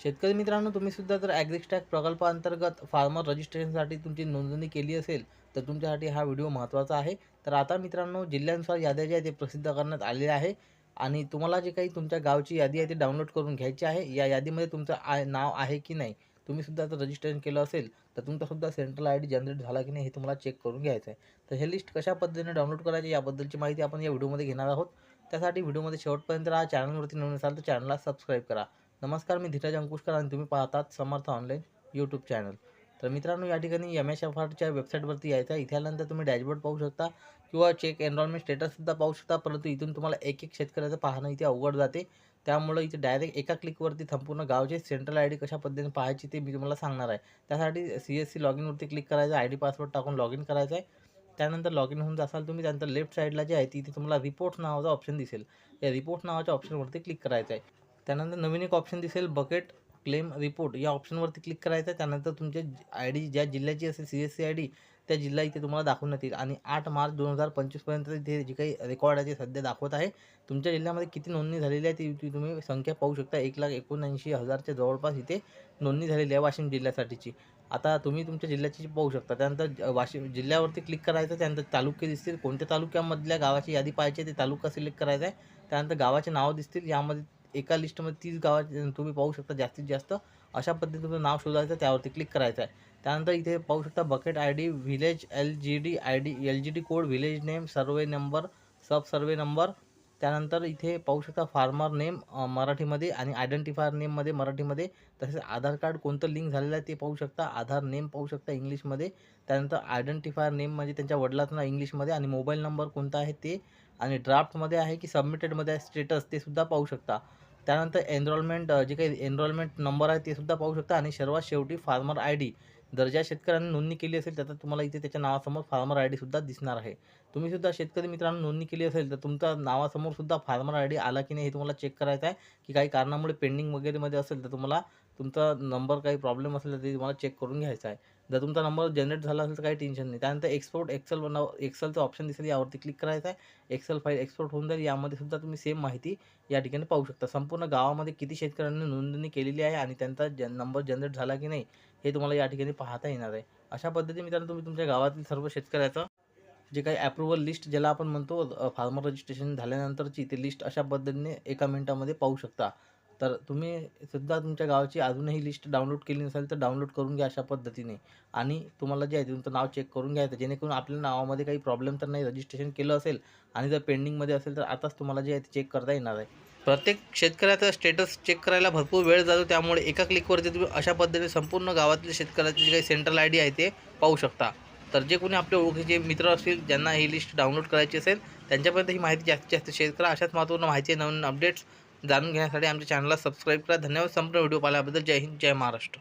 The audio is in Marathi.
शेतकरी मित्रांनो तुम्ही सुद्धा जर ॲग्रिस्टॅक प्रकल्पाअंतर्गत फार्मर रजिस्ट्रेशनसाठी तुमची नोंदणी केली असेल तर तुमच्यासाठी हा व्हिडिओ महत्त्वाचा आहे. तर आता मित्रांनो जिल्ह्यानुसार याद्या ज्या आहे ते प्रसिद्ध करण्यात आलेल्या आहे. आणि तुम्हाला जे काही तुमच्या गावची यादी आहे ती डाउनलोड करून घ्यायची आहे. या यादीमध्ये तुमचं आय नाव आहे की नाही तुम्हीसुद्धा जर रजिस्ट्रेशन केलं असेल तर तुमचासुद्धा सेंट्रल आय डी जनरेट झाला की नाही हे तुम्हाला चेक करून घ्यायचं आहे. तर हे लिस्ट कशा पद्धतीने डाउनलोड करायची याबद्दलची माहिती आपण या व्हिडिओमध्ये घेणार आहोत. त्यासाठी व्हिडिओमध्ये शेवटपर्यंत राहा चॅनलवरती नवीन असाल तर चॅनलला सबस्क्राईब करा. नमस्कार मी धीरज अंकुशकर आणि तुम्ही पाहतात समर्थ ऑनलाईन यूट्यूब चॅनल तर मित्रांनो या ठिकाणी एम एस एफ आरच्या वेबसाईटवरती यायचं आहे. इथे आल्यानंतर तुम्ही डॅशबोर्ड पाहू शकता किंवा चेक एनरॉलमेंट स्टेटससुद्धा पाहू शकता. परंतु इथून तुम्हाला एक एक शेतकऱ्याचं पाहणं इथे अवघड जाते. त्यामुळं इथे डायरेक्ट एका क्लिकवरती संपूर्ण गावचे सेंट्रल आय डी कशा पद्धतीने पाहायची ते मी तुम्हाला सांगणार आहे. त्यासाठी सी एस सी लॉग इनवरती क्लिक करायचं आय डी पासवर्ड टाकून लॉग इन करायचं आहे. त्यानंतर लॉग इन होऊन जासाल तुम्ही त्यानंतर लेफ्ट साईडला जे आहे तिथे तुम्हाला रिपोर्ट्स नावाचा ऑप्शन दिसेल. या रिपोर्ट नावाच्या ऑप्शनवरती क्लिक करायचं आहे. त्यानंतर नवीन एक ऑप्शन दिसेल बकेट क्लेम रिपोर्ट या ऑप्शनवरती क्लिक करायचं आहे त्यानंतर तुमचे आय डी ज्या जिल्ह्याची असेल C S C I D त्या जिल्हा इथे तुम्हाला दाखवण्यात येईल आणि आठ मार्च दोन हजार पंचवीसपर्यंत इथे जी काही रेकॉर्ड आहे ते सध्या दाखवत आहे. तुमच्या जिल्ह्यामध्ये किती नोंदणी झालेली आहे ती तुम्ही संख्या पाहू शकता. एक लाख एकोणऐंशी हजारच्या जवळपास इथे नोंदणी झालेली आहे वाशिम जिल्ह्यासाठीची. आता तुम्ही तुमच्या जिल्ह्याची पाहू शकता. त्यानंतर वाशिम जिल्ह्यावरती क्लिक करायचं त्यानंतर तालुके दिसतील. कोणत्या तालुक्यामधल्या गावाची यादी पाहिजे ते तालुका सिलेक्ट करायचा आहे. त्यानंतर गावाचे नाव दिसतील यामध्ये एका लिस्टमध्ये तीस गावाचे तुम्ही पाहू शकता जास्तीत जास्त अशा पद्धतीने तुमचं नाव शोधायचं त्यावरती क्लिक करायचं आहे. त्यानंतर इथे पाहू शकता bucket I D village L G D I D L G D code village name survey number sub survey number त्यानंतर इथे पाहू शकता फार्मर नेम मराठीमध्ये आणि आयडेंटिफायर नेममध्ये मराठीमध्ये. तसेच आधार कार्ड कोणतं लिंक झालेलं आहे ते पाहू शकता. आधार नेम पाहू शकता इंग्लिशमध्ये. त्यानंतर आयडेंटिफायर नेम म्हणजे त्यांच्या वडिलाचं नाव इंग्लिशमध्ये आणि मोबाईल नंबर कोणता आहे ते. आणि ड्राफ्टमध्ये आहे की सबमिटेडमध्ये आहे स्टेटस ते सुद्धा पाहू शकता. त्यानंतर एनरोलमेंट जे काही एनरोलमेंट नंबर आहे ते सुद्धा पाहू शकता. आणि सर्वात शेवटी फार्मर आय डी जर ज्या शेतकऱ्यांनी नोंदणी केली असेल तर तुम्हाला इथे त्याच्या नावासमोर फार्मर आय डीसुद्धा दिसणार आहे. तुम्ही सुद्धा शेतकरी मित्रांनो नोंदणी केली असेल तर तुमच्या नावासमोर सुद्धा फार्मर आय डी आला की नाही हे तुम्हाला चेक करायचं आहे. की काही कारणामुळे पेंडिंग वगैरेमध्ये असेल तर तुम्हाला तुमचा नंबर काही प्रॉब्लेम असेल तर ते तुम्हाला चेक करून घ्यायचा आहे. जर तुमचा नंबर जनरेट झाला असेल तर काही टेन्शन नाही. त्यानंतर एक्सपोर्ट एक्सेल बनाव एक्सेलचं ऑप्शन दिसेल यावरती क्लिक करायचं आहे. एक्सेल फाईल एक्सपोर्ट होऊन जाईल. यामध्ये सुद्धा तुम्ही सेम माहिती या ठिकाणी पाहू शकता. संपूर्ण गावामध्ये किती शेतकऱ्यांनी नोंदणी केलेली आहे आणि त्यांचा जन नंबर जनरेट झाला की नाही हे तुम्हाला या ठिकाणी पाहता येणार आहे. अशा पद्धतीने मित्रांनो तुम्ही तुमच्या गावातील सर्व शेतकऱ्याचं जे काही ॲप्रुव्हल लिस्ट ज्याला आपण म्हणतो फार्मर रजिस्ट्रेशन झाल्यानंतरची ती लिस्ट अशा पद्धतीने एका मिनिटामध्ये पाहू शकता. तर तुम्ही सुद्धा तुमच्या गावाची अजूनही लिस्ट डाउनलोड केली नसेल तर डाउनलोड करून घ्या अशा पद्धतीने. आणि तुम्हाला जे आहे तुमचं नाव चेक करून घ्यायचं जेणेकरून आपल्या नावामध्ये काही प्रॉब्लेम तर नाही रजिस्ट्रेशन केलं असेल आणि जर पेंडिंगमध्ये असेल तर आताच तुम्हाला जे आहे ते चेक करता येणार आहे. प्रत्येक शेतकऱ्याचा स्टेटस चेक करायला भरपूर वेळ जातो. त्यामुळे एका क्लिकवरती तुम्ही अशा पद्धतीने संपूर्ण गावातील शेतकऱ्याची जी काही सेंट्रल आय डी आहे ते पाहू शकता. तर जे कोणी आपल्या ओळखीचे मित्र असतील ज्यांना ही लिस्ट डाउनलोड करायची असेल त्यांच्यापर्यंत ही माहिती जास्तीत जास्त शेअर करा. अशाच महत्त्वपूर्ण माहिती नवीन अपडेट्स जाणून घेण्यासाठी आमच्या चॅनलला सबस्क्राईब करा. धन्यवाद संपूर्ण व्हिडिओ पाहिल्याबद्दल. जय हिंद जय महाराष्ट्र.